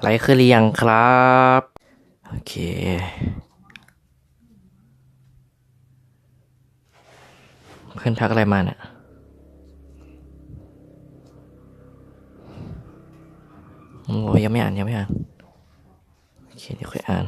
ไลค์ขึ้นหรือยังครับ โอเค เพื่อนทักอะไรมาเนี่ยโอ้ยยังไม่อ่านยังไม่อ่าน โอเค เดี๋ยวค่อยอ่าน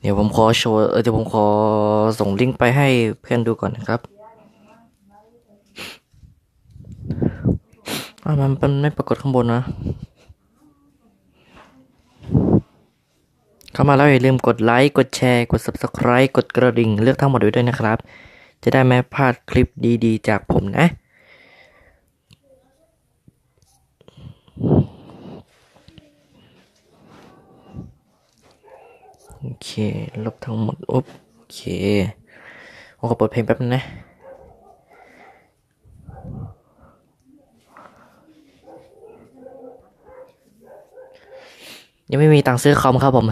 เดี๋ยวผมขอโชว์เออเดี๋ยวผมขอส่งลิงก์ไปให้เพื่อนดูก่อนนะครับอ่ามันมันไม่ปรากฏข้างบนนะเข้ามาแล้วอย่าลืมกดไลค์กดแชร์กด subscribe กดกระดิ่ง เลือกทั้งหมดไว้ด้วยนะครับ จะได้ไม่พลาดคลิปดีๆ จากผมนะ โอเคลบทั้งหมดอุ๊บโอเคผมขอเปิดเพลงแป๊บนึงนะยังไม่มีตังค์ซื้อคอมครับผม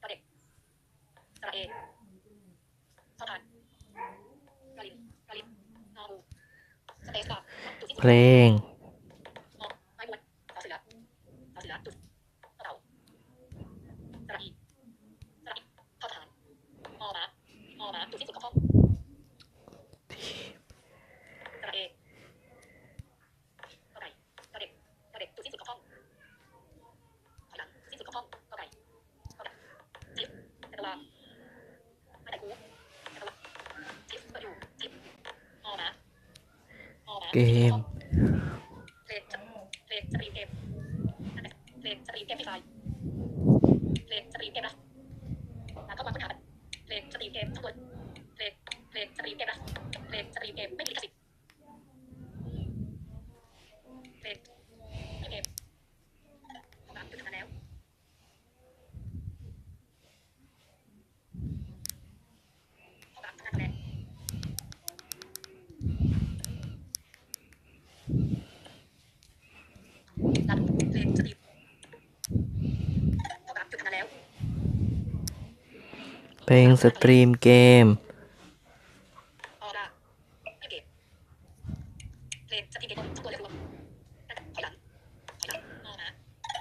ตัวเด็กสระเอสะพานกระลินกระลินนอรูสเปซบาร์จุดที่ เพลงม Yeah. ะ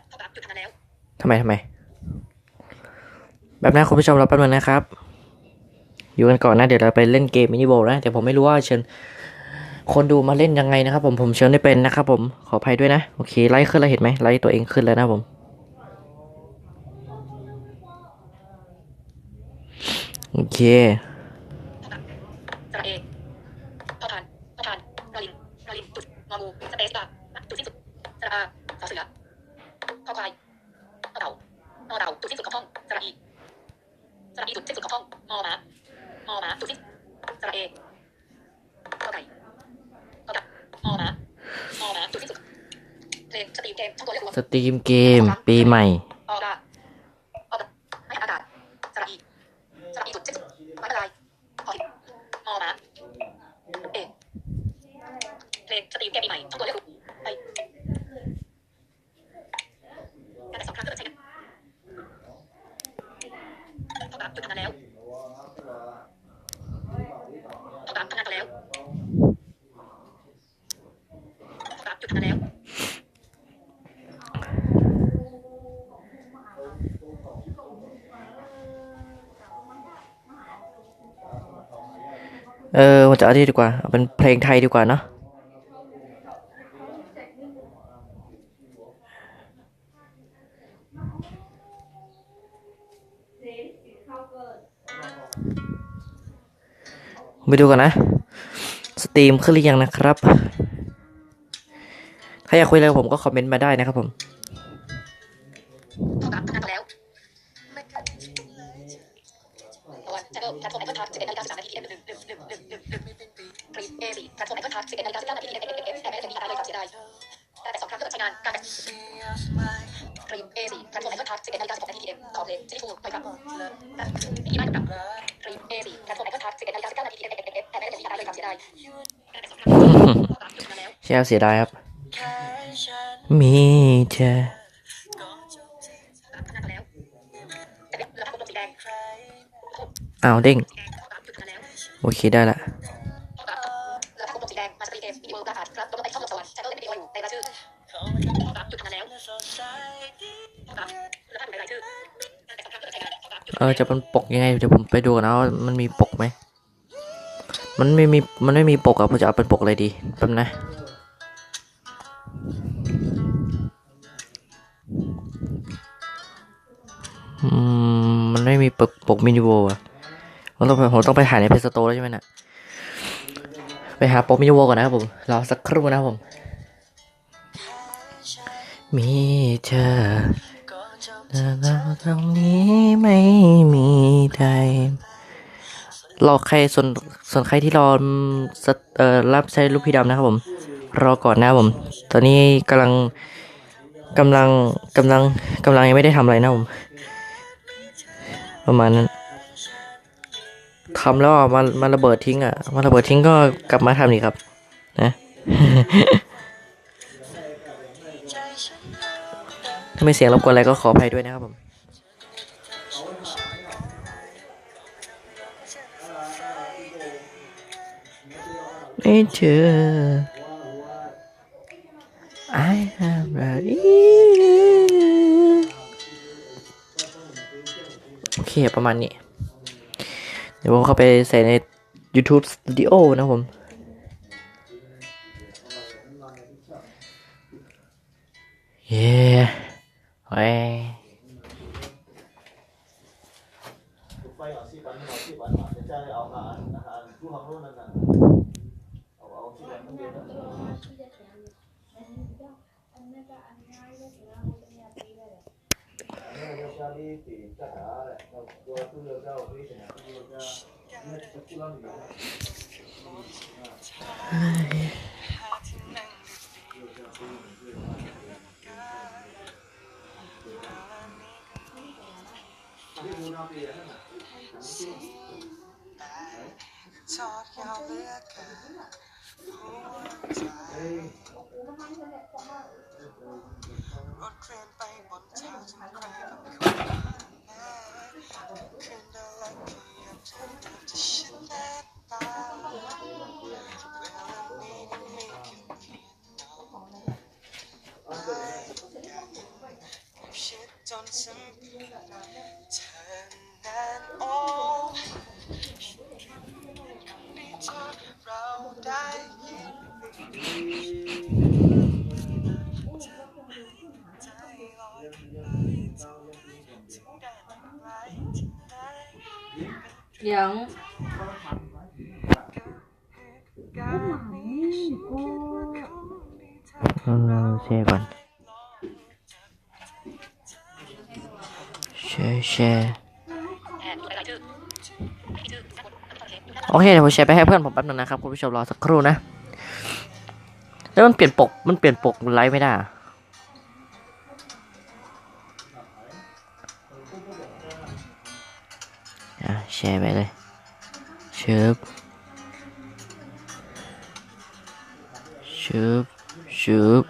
เข้าตามจุดทำไมทำไม แบบนั้นคุณผู้ชมรอแป๊บนึงนะครับ อยู่กันก่อนนะ เดี๋ยวเราไปเล่นเกมมินิโบนะ แต่ผมไม่รู้ว่าเชิญคนดูมาเล่นยังไงนะครับผม ผมเชิญไม่เป็นนะครับผม ขออภัยด้วยนะ โอเค ไลค์ขึ้นแล้วเห็นไหมไลค์ตัวเองขึ้นแล้วนะผม โอเคเข้าตามสระเอเข้าทานเข้าทานกระลินกระลินจุดงองูสเปซบาร์จุดสิ้นสุดสระอาสอเสือเข้าควายเข้าเต่านอเต่าจุดสิ้นสุดของห้องสระอีสระอีจุดสิ้นสุดของห้องมอหมามอหมาจุดสิ้นสระเอเข้าไก่เข้าดักมอหมามอหมาจุดสิ้นสุดเพลงสตรีมเกมทั้งตัวและรวมสตรีมเกมปีใหม่ ออร่าออร่าไม่อากาศสระอีสระอีจุดสิ้นสุดไม้ละลายพอหินมอหมาเอเพลงสตรีมเกมปีใหม่ทั้งตัวและรูปไปการแต่สองครั้งก็ใช้กันต้องตามจุดทำงานแล้วต้องตามทำงานกันแล้วต้องตามจุดทำงานแล้ว เออมันจะอาที่ดีกว่าเป็นเพลงไทยดีกว่าเนาะไปดูกันนะ สตรีมขึ้นหรือยังนะครับ ถ้าอยากคุยอะไรผมก็คอมเมนต์มาได้นะครับผม ขอเลงที่ถูกไปกับอีไลน์กับรีเอสี่แอปเปิลทัชสิบเอ็ดนาฬิกาสิบเก้านาทีทีเอ็นเอ็นเอ็นแต่ไม่ได้เสียดาเลยครับเสียดายเชี่ยเสียดายครับ มีเธอเอาเด้ง โอเคได้ละ อสามจุดเออจะเป็นปกยังไงเดี๋ยวผมไปดูกันนะว่ามันมีปกไหมมันไม่มีมันไม่มีปกอะผมจะเอาเป็นปกอะไรดีแป๊บนะอืมมันไม่มีปกปกมินิโวอะผมต้องผมต้องไปถ่ายในเพจสโตแล้วใช่ไหมน่ะไปหาปกมินิโวก่อนนะครับผมรอสักครู่นะครับผมมีเธอ แต่เราตรงนี้ไม่มีใครรอใครส่วนส่วนใครที่รอเอ่อรับใช้ลูกพี่ดำนะครับผม รอก่อนนะครับผม ตอนนี้กำลังกำลังกำลังกำลังยังไม่ได้ทำอะไรนะผม ประมาณนั้นทำแล้วมันมันระเบิดทิ้งอะมันระเบิดทิ้งก็กลับมาทำอีกครับ นะ ถ้าไม่เสียงรบกวนอะไรก็ขออภัยด้วยนะครับผมไม่เจอ I have ready โอเค ประมาณนี้ เดี๋ยวผมเข้าไปใส่ใน YouTube Studio นะผม ปันเดี๋ยวจะได้เอาอาหารอา หารผู้ทอาเอาสี่ปันทั้งเดียวเนี่ยเดี๋ยวจะมีตีจะหาวเลือเจ้าพี่จะหาตู้เรือเจ้าเนี่ยจะกู้เราอยู่นะทอดเหลือเกินหัวใจรถเคลื่อนไปบนทางที่ใครบางคนแน่คืนดินและพยายามจะเดินจะฉันแลกตาเวลานี้ก็มีแค่เพียงเงาไม่อยากชิดจนสัมผัสเธ ยังการนี้ฉันคิดว่าคงเธอแชร์ก่อนแชร์แชร์โอเคเดี๋ยวผมแชร์ไปให้เพื่อนผมแป๊บนึงนะครับคุณผู้ชมรอสักครู่นะ แล้วมันเปลี่ยนปกมันเปลี่ยนปกไลฟ์ไม่ได้ ร์ไปเลยเชิบชึบชึบ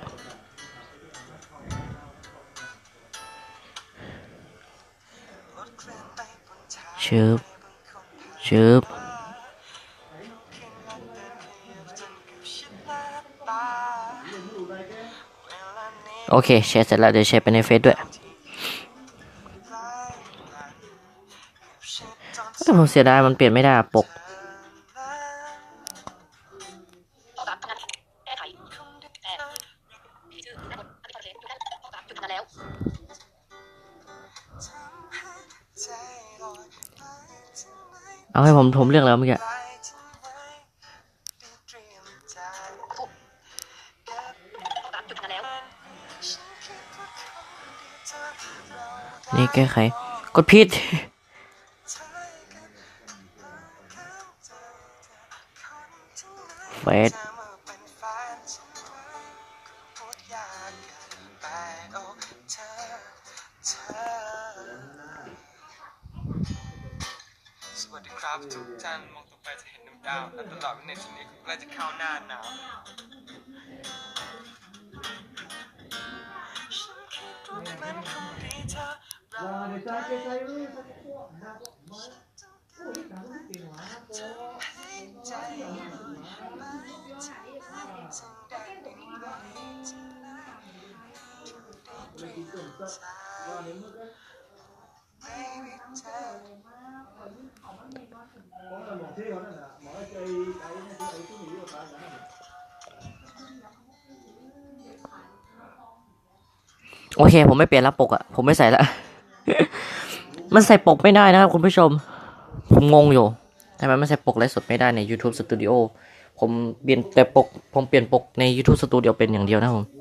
เคลื่อนไปบนทางชึบชิบโอเคแชร์เสร็จแล้วเดี๋ยวแชร์ไปในเฟซด้วย ใกล้กันชิดจน แต่ผมเสียดายมันเปลี่ยนไม่ได้ปก เอามทำงานแก้ไขแอนมีชื่อสะกดอันนี้ตอนเทปอยู่ด้านหลังข้อสามจุดทำงานแล้วทำให้ใจลอยไปถึงไหนเอาให้ผมผมเลือกแล้วเมื่องแล้วมั้งแกนี่แก้ไข กดผิด สวัสดีครับทุกท่านมองตรงไปจะเห็นน้ำดาวและตลอดวินาทีนี้ก็ใกล้จะเข้าหน้าหนาวใจ โอเค ผมไม่เปลี่ยนแล้วปกอะผมไม่ใส่ละ มันใส่ปกไม่ได้นะครับคุณผู้ชม ผมงงอยู่ทำไมมันใส่ปกไลฟ์สดไม่ได้ใน YouTube Studio ผมเปลี่ยนแต่ปก ผมเปลี่ยนปกใน YouTube Studio เป็นอย่างเดียวนะผม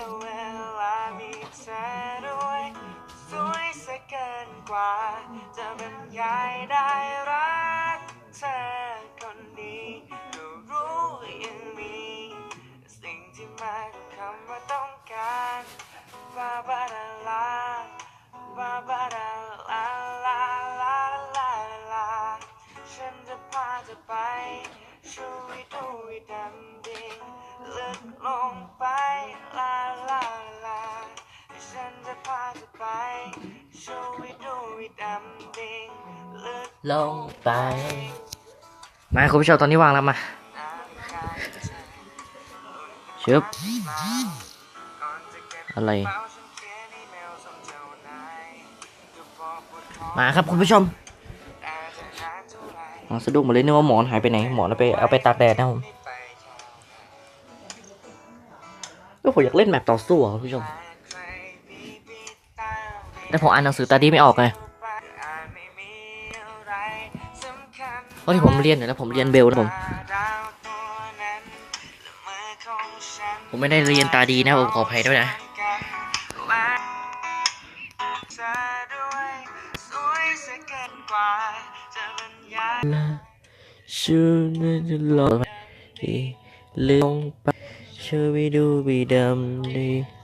จะพาเธอไปช่วยดูให้ดำดิ่งลึกลงไปลาลาลาฉันจะพาเธอไปช่วยดูให้ดำดิ่งลึกลงไปมาคุณผู้ชมตอนนี้วางแล้วมาน้ำกายเธอชึบก่อนจะเก็บอะไรเป๋าฉันเขียนอีเมลส่งเจ้านายก็บอกปวดคอมาครับคุณผู้ชม สะดุ้งมดเลยนึกว่าหมอนหายไปไหนหมอนเอาไปเอาไปตากแดดนะผมก็ผมอยากเล่นแมปต่อสู้อะคุณผู้ชมแต่ผมอ่านหนังสือตาดีไม่ออกไงเพราะที่ผมเรียนอยู่ยแล้วผมเรียนเบลนะผม ผมไม่ได้เรียนตาดีนะผมขออภัยด้วยนะเธอด้วยสวยสักเกินกว่าจะบรรยาย ชื่อนั่นหลอยลงไปช่วยไปดูบีดำดี